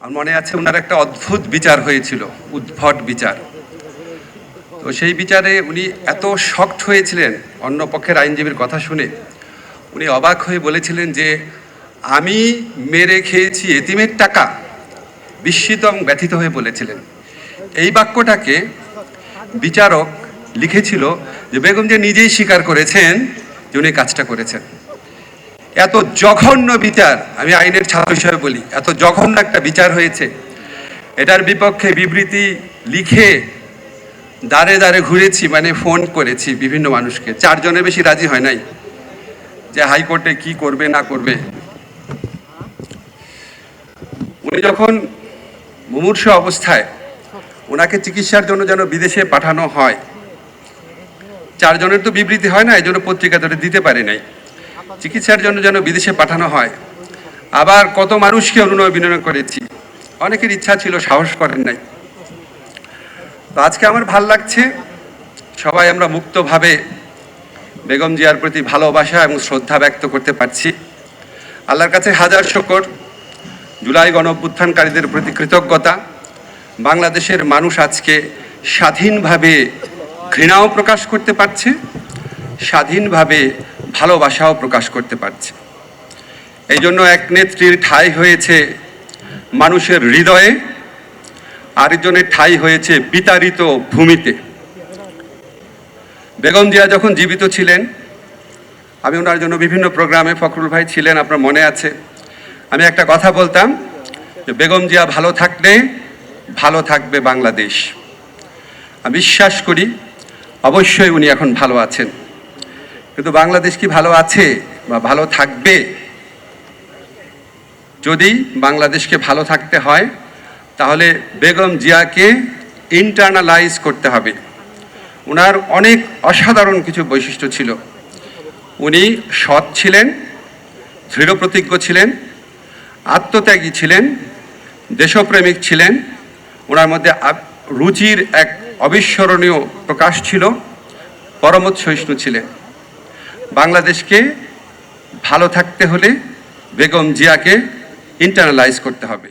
আমার মনে আছে ওনার একটা অদ্ভুত বিচার হয়েছিল, উদ্ভট বিচার। তো সেই বিচারে উনি এত শক্ট হয়েছিলেন, অন্য পক্ষের আইনজীবীর কথা শুনে। উনি অবাক হয়ে বলেছিলেন যে, আমি মেরে খেয়েছি এতিমের টাকা। বিস্মিত এবং ব্যথিত হয়ে বলেছিলেন। এই বাক্যটাকে বিচারক লিখেছিল যে, বেগম যে নিজেই স্বীকার করেছেন যে উনি কাজটা করেছেন। এত জঘন্য বিচার, আমি আইনের ছাত্র হিসেবে বলি, এত জঘন্য একটা বিচার হয়েছে। এটার বিপক্ষে বিবৃতি লিখে দাঁড়ে দাঁড়ে ঘুরেছি মানে ফোন করেছি বিভিন্ন মানুষকে। চারজনের বেশি রাজি হয় নাই যে হাইকোর্টে কি করবে, না করবে। উনি যখন মুমূর্ষ অবস্থায় ওনাকে চিকিৎসার জন্য যেন বিদেশে পাঠানো হয়, চারজনের তো বিবৃতি হয় না এই জন্য পত্রিকা দিতে পারে নাই। চিকিৎসার জন্য যেন বিদেশে পাঠানো হয়। আবার কত মানুষকে অনুনয় বিনয় করেছি। অনেকের ইচ্ছা ছিল, সাহস করেন নাই। তো আজকে আমার ভালো লাগছে, সবাই আমরা মুক্তভাবে বেগম জিয়ার প্রতি ভালোবাসা এবং শ্রদ্ধা ব্যক্ত করতে পারছি। আল্লাহর কাছে হাজার শকর, জুলাই গণ অভ্যুত্থানকারীদের প্রতি কৃতজ্ঞতা। বাংলাদেশের মানুষ আজকে স্বাধীনভাবে ঘৃণাও প্রকাশ করতে পারছে, স্বাধীনভাবে ভালোবাসাও প্রকাশ করতে পারছে। এই জন্য এক নেত্রীর ঠাঁই হয়েছে মানুষের হৃদয়ে, আরেকজনের ঠাঁই হয়েছে বিতাড়িত ভূমিতে। বেগম জিয়া যখন জীবিত ছিলেন, আমি ওনার জন্য বিভিন্ন প্রোগ্রামে ফখরুল ভাই ছিলেন, আপনার মনে আছে। আমি একটা কথা বলতাম যে বেগম জিয়া ভালো থাকলে, ভালো থাকবে বাংলাদেশ। আমি বিশ্বাস করি, অবশ্যই উনি এখন ভালো আছেন। কিন্তু বাংলাদেশ কি ভালো আছে বা ভালো থাকবে? যদি বাংলাদেশকে ভালো থাকতে হয়, তাহলে বেগম জিয়াকে ইন্টারনালাইজ করতে হবে। ওনার অনেক অসাধারণ কিছু বৈশিষ্ট্য ছিল। উনি সৎ ছিলেন, দৃঢ় প্রতিজ্ঞ ছিলেন, আত্মত্যাগী ছিলেন, দেশপ্রেমিক ছিলেন। ওনার মধ্যে রুচির এক অবিস্মরণীয় প্রকাশ ছিল। পরমত সহিষ্ণু ছিলেন। বাংলাদেশকে ভালো থাকতে হলে বেগম জিয়াকে ইন্টারনালাইজ করতে হবে।